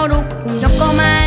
서로 공격거만.